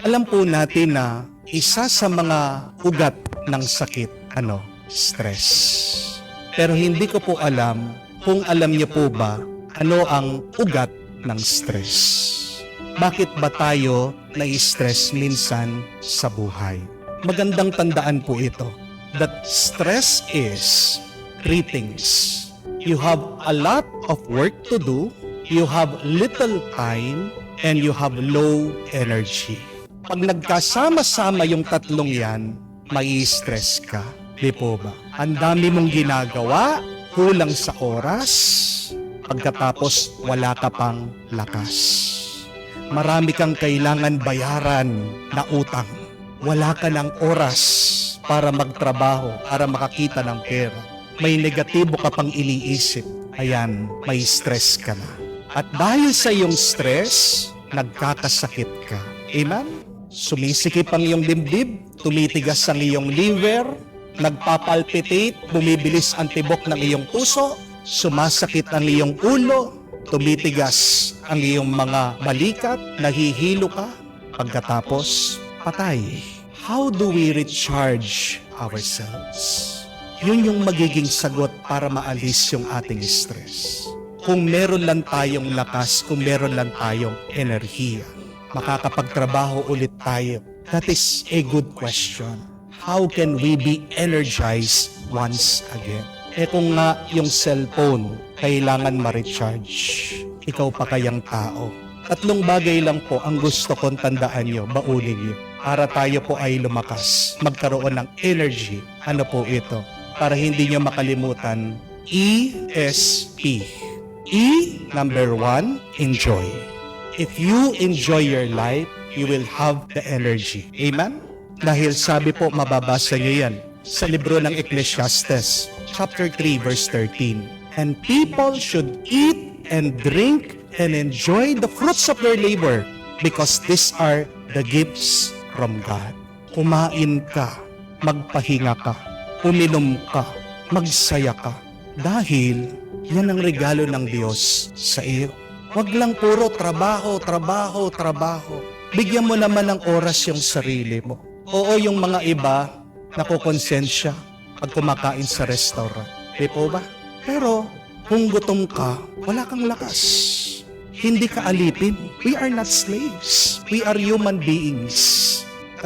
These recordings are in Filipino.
Alam po natin na isa sa mga ugat ng sakit, ano, stress. Pero hindi ko po alam kung alam niyo po ba ano ang ugat ng stress. Bakit ba tayo na-stress minsan sa buhay? Magandang tandaan po ito that stress is three things. You have a lot of work to do, you have little time, and you have low energy. Pag nagkasama-sama yung tatlong yan, may stress ka. Di po ba? Ang dami mong ginagawa, kulang sa oras, pagkatapos wala ka pang lakas. Marami kang kailangan bayaran na utang. Wala ka ng oras para magtrabaho, para makakita ng pera. May negatibo ka pang iniisip. Ayan, may stress ka na. At dahil sa iyong stress, nagkakasakit ka. Amen? Sumisikip ang iyong dibdib, tumitigas ang iyong liver, nagpapalpitate, bumibilis ang tibok ng iyong puso, sumasakit ang iyong ulo, tumitigas ang iyong mga balikat, nahihilo ka, pagkatapos patay. How do we recharge ourselves? Yun yung magiging sagot para maalis yung ating stress. Kung meron lang tayong lakas, kung meron lang tayong enerhiya, makakapagtrabaho ulit tayo. That is a good question. How can we be energized once again? Eh kung nga yung cellphone kailangan ma-recharge, ikaw pa kayang tao. Tatlong bagay lang po ang gusto kong tandaan nyo, baulin nyo. Para tayo po ay lumakas, magkaroon ng energy. Ano po ito? Para hindi nyo makalimutan, ESP. E, number one, enjoy. If you enjoy your life, you will have the energy. Amen? Dahil sabi po, mababasa nyo yan sa libro ng Ecclesiastes, chapter 3, verse 13. And people should eat and drink and enjoy the fruits of their labor because these are the gifts from God. Kumain ka, magpahinga ka, uminom ka, magsaya ka. Dahil yan ang regalo ng Diyos sa iyo. Huwag lang puro trabaho, trabaho, trabaho. Bigyan mo naman ng oras yung sarili mo. Oo, yung mga iba, nakukonsensya pag kumakain sa restaurant. Di po ba? Pero, kung gutom ka, wala kang lakas. Hindi ka alipin. We are not slaves. We are human beings.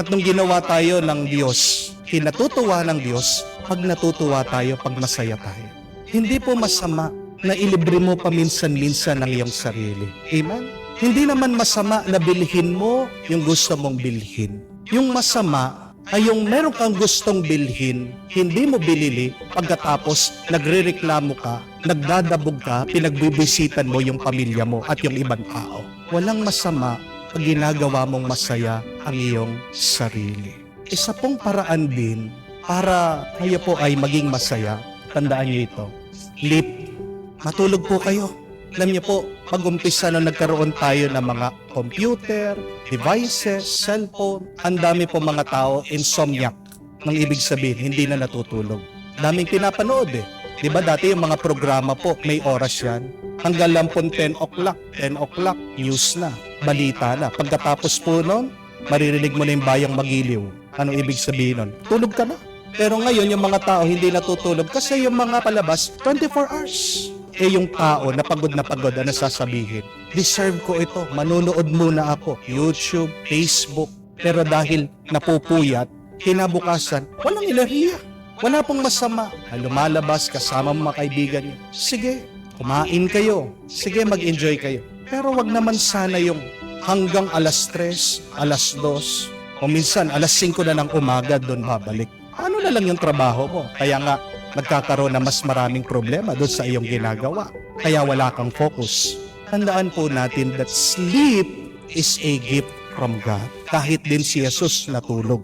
At nung ginawa tayo ng Diyos, kinatutuwa ng Diyos pag natutuwa tayo, pag masaya tayo. Hindi po masama na ilibre mo paminsan-minsan ang iyong sarili. Amen? Hindi naman masama na bilhin mo yung gusto mong bilhin. Yung masama ay yung meron kang gustong bilhin, hindi mo bilili, pagkatapos nagrereklamo ka, nagdadabog ka, pinagbibisitan mo yung pamilya mo at yung ibang tao. Walang masama pag ginagawa mong masaya ang iyong sarili. Isa pong paraan din para kayo po ay maging masaya, tandaan niyo ito, sleep. Matulog po kayo. Alam niyo po, pag-umpisa nung nagkaroon tayo ng mga computer, devices, cellphone, ang dami po mga tao insomniac. Nang ibig sabihin, hindi na natutulog. Daming pinapanood eh. Di ba dati yung mga programa po, may oras yan. Hanggang lang po 10 o'clock, 10 o'clock, news na, balita na. Pagkatapos po nun, maririnig mo na yung bayang magiliw. Anong ibig sabihin nun? Tulog ka na. Pero ngayon, yung mga tao hindi natutulog kasi yung mga palabas, 24 hours. Eh yung tao na pagod na pagod, ano sasabihin? Deserve ko ito, manunood muna ako. YouTube, Facebook. Pero dahil napupuyat, kinabukasan, walang ilahiya. Wala pong masama. Na lumalabas kasama mga kaibigan. Sige, kumain kayo. Sige, mag-enjoy kayo. Pero wag naman sana yung hanggang alas 3, alas 2, o minsan alas 5 na ng umaga doon babalik. Ano na lang yung trabaho mo? Kaya nga, nagkakaroon na mas maraming problema doon sa iyong ginagawa. Kaya wala kang focus. Tandaan po natin that sleep is a gift from God. Kahit din si Jesus natulog.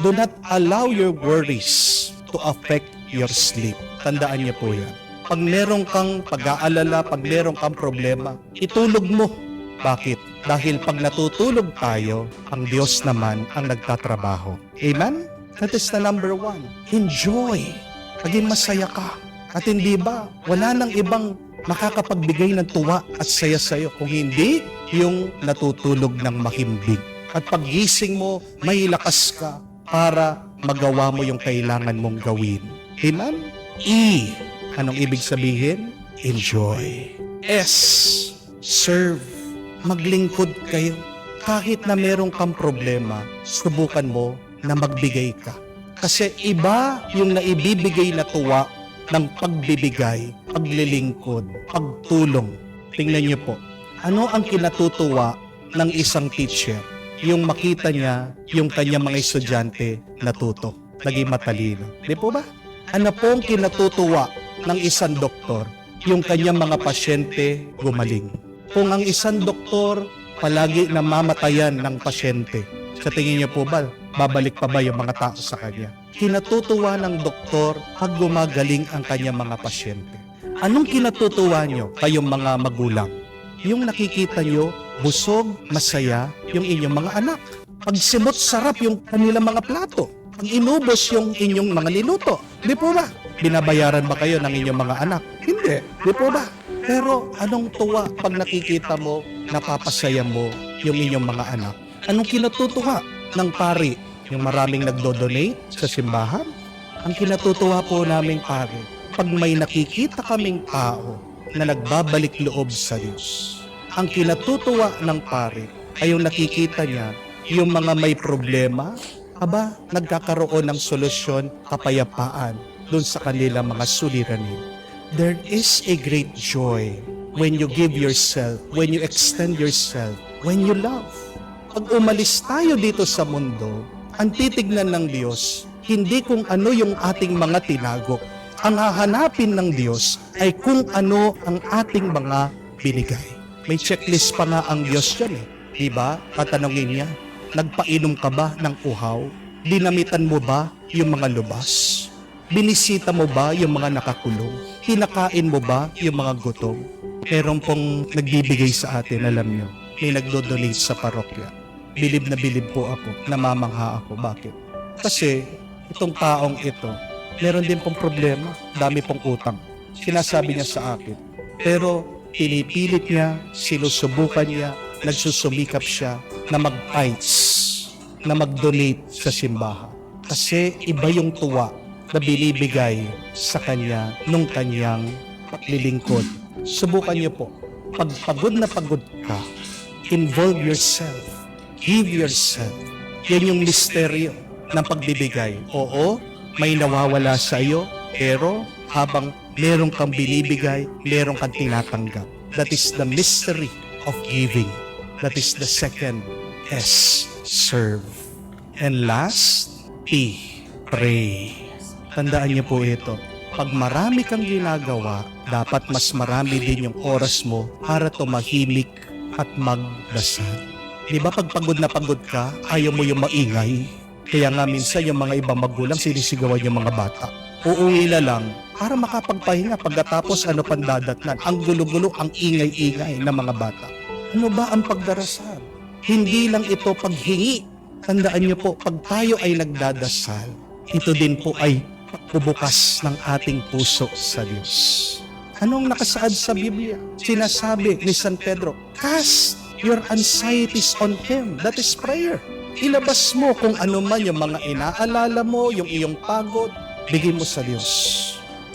Do not allow your worries to affect your sleep. Tandaan niyo po yan. Pag meron kang pag-aalala, pag meron kang problema, itulog mo. Bakit? Dahil pag natutulog tayo, ang Diyos naman ang nagtatrabaho. Amen? That is the number one. Enjoy. Maging masaya ka. At hindi ba, wala nang ibang makakapagbigay ng tuwa at saya sa'yo kung hindi yung natutulog ng mahimbing. At paggising mo, may lakas ka para magawa mo yung kailangan mong gawin. Amen? E. Anong ibig sabihin? Enjoy. S. Serve. Maglingkod kayo. Kahit na meron kang problema, subukan mo na magbigay ka. Kasi iba yung naibibigay na tuwa ng pagbibigay, paglilingkod, pagtulong. Tingnan niyo po, ano ang kinatutuwa ng isang teacher? Yung makita niya yung kanyang mga estudyante natuto, naging matalino. Di po ba? Ano po ang kinatutuwa ng isang doktor? Yung kanyang mga pasyente gumaling. Kung ang isang doktor palagi namamatayan ng pasyente, sa tingin niyo po ba, babalik pa ba yung mga tao sa kanya? Kinatutuwa ng doktor pag gumagaling ang kanyang mga pasyente. Anong kinatutuwa nyo kayong mga magulang? Yung nakikita nyo, busog, masaya, yung inyong mga anak. Pag simot sarap yung kanilang mga plato. Pag inubos yung inyong mga niluto. Di po ba? Binabayaran ba kayo ng inyong mga anak? Hindi. Di po ba? Pero anong tuwa pag nakikita mo, napapasaya mo yung inyong mga anak? Anong kinatutuwa ng pari? Yung maraming nagdo-donate sa simbahan? Ang kinatutuwa po namin pari, pag may nakikita kaming tao na nagbabalik loob sa Diyos. Ang kinatutuwa ng pari ay yung nakikita niya yung mga may problema, aba, nagkakaroon ng solusyon, kapayapaan dun sa kanilang mga suliranin. There is a great joy when you give yourself, when you extend yourself, when you love. Pag umalis tayo dito sa mundo, ang titignan ng Diyos, hindi kung ano yung ating mga tinago. Ang hahanapin ng Diyos ay kung ano ang ating mga binigay. May checklist pa nga ang Diyos dyan eh. Diba? Tatanungin niya, nagpainom ka ba ng uhaw? Dinamitan mo ba yung mga lubas? Binisita mo ba yung mga nakakulong? Kinakain mo ba yung mga gutom? Meron pong nagbibigay sa atin, alam nyo, may nagdo-donate sa parokya. Bilib na bilib po ako, namamangha ako. Bakit? Kasi itong taong ito, meron din pong problema, dami pong utang. Sinasabi niya sa akin. Pero pinipilit niya, sinusubukan niya, nagsusumikap siya na mag-fights, na mag-donate sa simbahan. Kasi iba yung tuwa na binibigay sa kanya nung kanyang paglilingkod. Subukan niyo po. Pag pagod na pagod ka, involve yourself. Give yourself. Yan yung misteryo ng pagbibigay. Oo, may nawawala sa iyo, pero habang meron kang binibigay, meron kang tinatanggap. That is the mystery of giving. That is the second S, serve. And last, P, pray. Tandaan niyo po ito. Pag marami kang ginagawa, dapat mas marami din yung oras mo para tumahimik at magdasal. Di ba pag pagod na pagod ka, ayaw mo yung maingay? Kaya nga minsan yung mga ibang magulang sinisigawan yung mga bata. Uuwi na lang para makapagpahinga pagkatapos ano pang dadatnan. Ang gulo-gulo, ang ingay-ingay ng mga bata. Ano ba ang pagdarasal? Hindi lang ito paghingi. Tandaan niyo po, pag tayo ay nagdadasal, ito din po ay pagbubukas ng ating puso sa Diyos. Anong nakasaad sa Biblia? Sinasabi ni San Pedro, cast your anxieties on Him. That is prayer. Ilabas mo kung ano man yung mga inaalala mo, yung iyong pagod, bigay mo sa Diyos.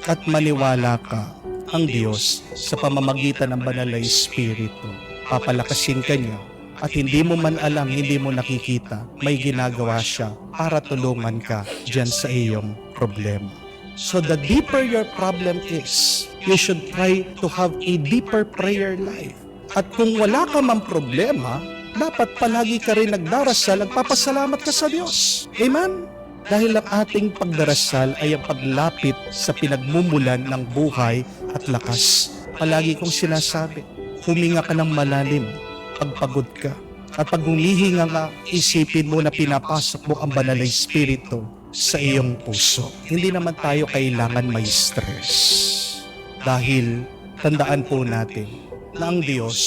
At maniwala ka ang Diyos sa pamamagitan ng banal na Espiritu. Papalakasin ka niya at hindi mo man alam, hindi mo nakikita, may ginagawa siya para tulungan ka dyan sa iyong problema. So the deeper your problem is, you should try to have a deeper prayer life. At kung wala ka mang problema, dapat palagi ka rin nagdarasal, nagpapasalamat ka sa Diyos. Amen? Dahil ang ating pagdarasal ay ang paglapit sa pinagmumulan ng buhay at lakas. Palagi kong sinasabi, huminga ka ng malalim pag pagod ka. At pag humihinga ka, isipin mo na pinapasok mo ang banal na espiritu sa iyong puso. Hindi naman tayo kailangan may stress. Dahil tandaan po natin na ang Diyos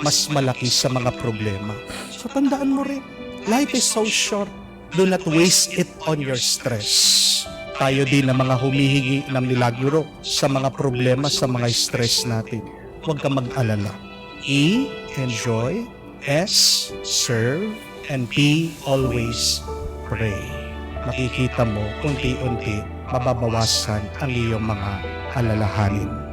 mas malaki sa mga problema. So tandaan mo rin, life is so short. Do not waste it on your stress. Tayo din na mga humihingi ng milagro sa mga problema, sa mga stress natin. Huwag ka mag-alala. E, enjoy. S, serve. and P, always pray. Makikita mo, unti-unti, mababawasan ang iyong mga alalahanin.